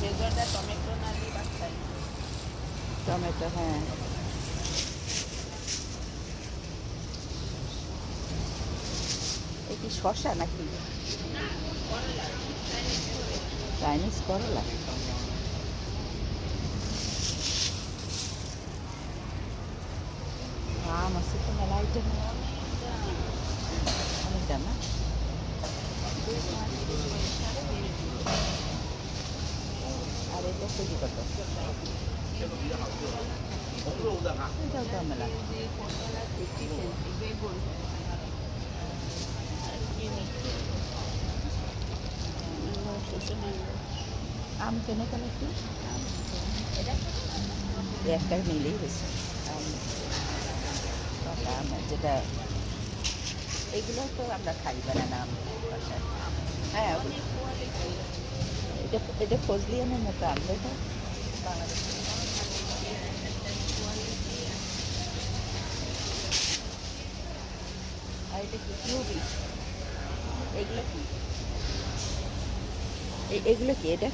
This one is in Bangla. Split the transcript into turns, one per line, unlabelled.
মেজরটা টমেটো না দিয়ে
টমেটো হ্যাঁ। এই কি শশা নাকি? চাইনিজ করলা। আম আছে তো মেলা আইটেম
সেন্টি বেগুন আর চিনি শ্বশুর
আম কেন কেন কি একটা? নিলেই হয়েছে আম আম যেটা এগুলো তো আমরা খাই বানানা আম বাসায় হ্যাঁ ওগুলো- এটা এটা ফজলিয়ানের মতো আম তাই তো বাংলাদেশে আর এটা কি কিউবি এগুলো কি এ- এগুলো কি এটা